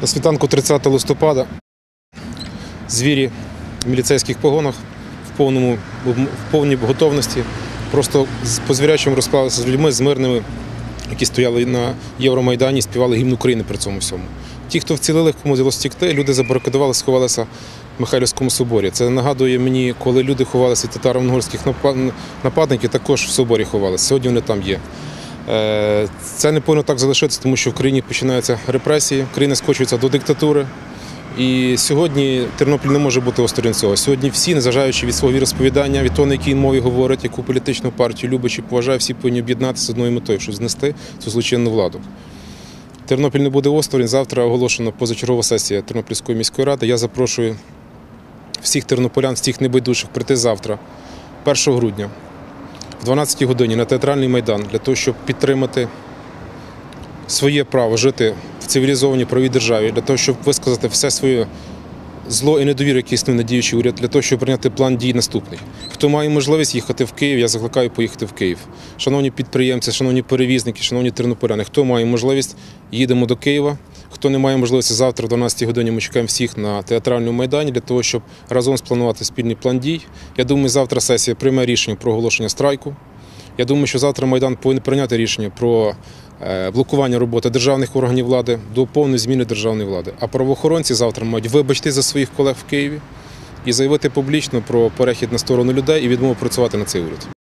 На світанку 30 листопада звірі в міліцейських погонах в, повному, в повній готовності просто по звірячому розклалися з людьми, з мирними, які стояли на Євромайдані співали гімн України при цьому всьому. Ті, хто вцілили, кому вдалося втікти, люди забарикадували, сховалися в Михайлівському соборі. Це нагадує мені, коли люди ховалися від татаро-монгольських нападників, також в соборі ховалися. Сьогодні вони там є. Е, Це не повинно так залишитися, тому що в країні починаються репресії, країна скочується до диктатури. І сьогодні Тернопіль не може бути осторонь цього. Сьогодні всі, незважаючи від свого віросповідання, від того, на якій мові говорять, яку політичну партію любить чи поважає, всі повинні об'єднатися з одною метою, щоб знести цю злочинну владу. Тернопіль не буде осторонь. Завтра оголошена позачергова сесія Тернопільської міської ради. Я запрошую всіх тернополян, всіх небайдужих прийти завтра, 1 грудня, в 12-й годині на театральний майдан для того, щоб підтримати своє право жити в цивілізованій правій державі, для того, щоб висказати все своє зло і недовіру, які існує на діючий уряд, для того, щоб прийняти план дій наступний. Хто має можливість їхати в Київ, я закликаю поїхати в Київ. Шановні підприємці, шановні перевізники, шановні тернополяни, хто має можливість, їдемо до Києва. Хто не має можливості завтра, о 12 годині, ми чекаємо всіх на театральному майдані для того, щоб разом спланувати спільний план дій. Я думаю, завтра сесія прийме рішення про оголошення страйку. Я думаю, що завтра Майдан повинен прийняти рішення про е, блокування роботи державних органів влади до повної зміни державної влади. А правоохоронці завтра мають вибачити за своїх колег в Києві і заявити публічно про перехід на сторону людей і відмову працювати на цей уряд.